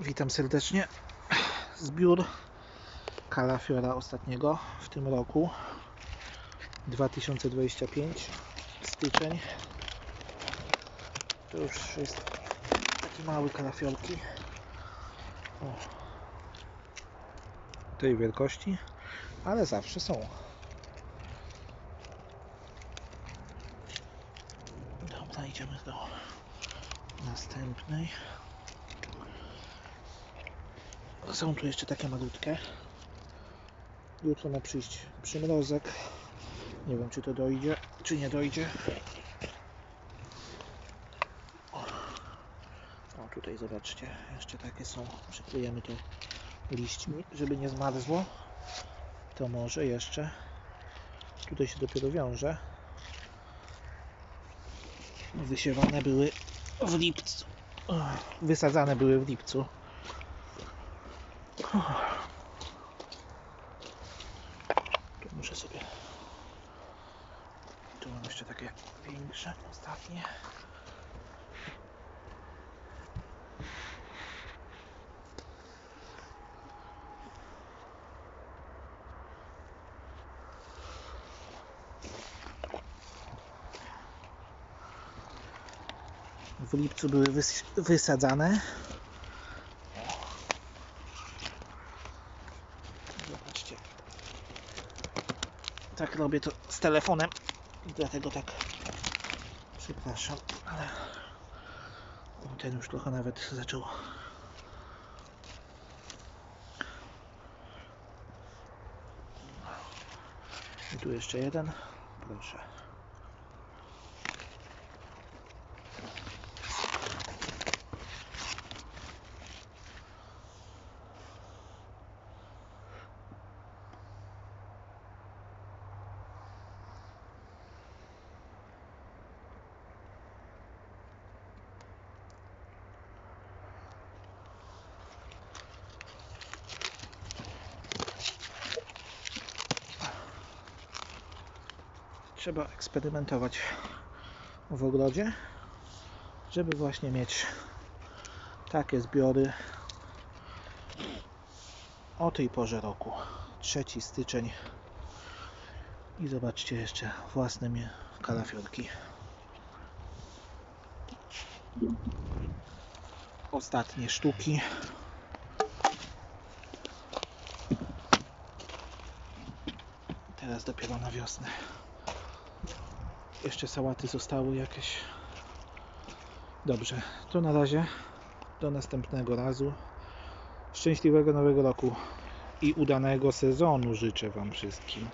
Witam serdecznie. Zbiór kalafiora ostatniego w tym roku 2025 styczeń. To już jest taki mały kalafiorki. O. Tej wielkości, ale zawsze są. Dobra, idziemy do następnej. Są tu jeszcze takie malutkie. Jutro ma przyjść przymrozek. Nie wiem, czy to dojdzie, czy nie dojdzie. O, tutaj zobaczcie, jeszcze takie są. Przykryjemy to liśćmi, żeby nie zmarzło. To może jeszcze. Tutaj się dopiero wiąże. Wysiewane były w lipcu. Wysadzane były w lipcu. Tu muszę sobie. Tu mam jeszcze takie większe, ostatnie. W lipcu były wys wysadzane. Tak robię to z telefonem i dlatego tak przepraszam, ale ten już trochę nawet zaczął i tu jeszcze jeden proszę trzeba eksperymentować w ogrodzie, żeby właśnie mieć takie zbiory o tej porze roku. 3 styczeń i zobaczcie jeszcze własne mi- kalafiorki. Ostatnie sztuki. Teraz dopiero na wiosnę. Jeszcze sałaty zostały jakieś. Dobrze, to na razie. Do następnego razu. Szczęśliwego nowego roku i udanego sezonu życzę Wam wszystkim.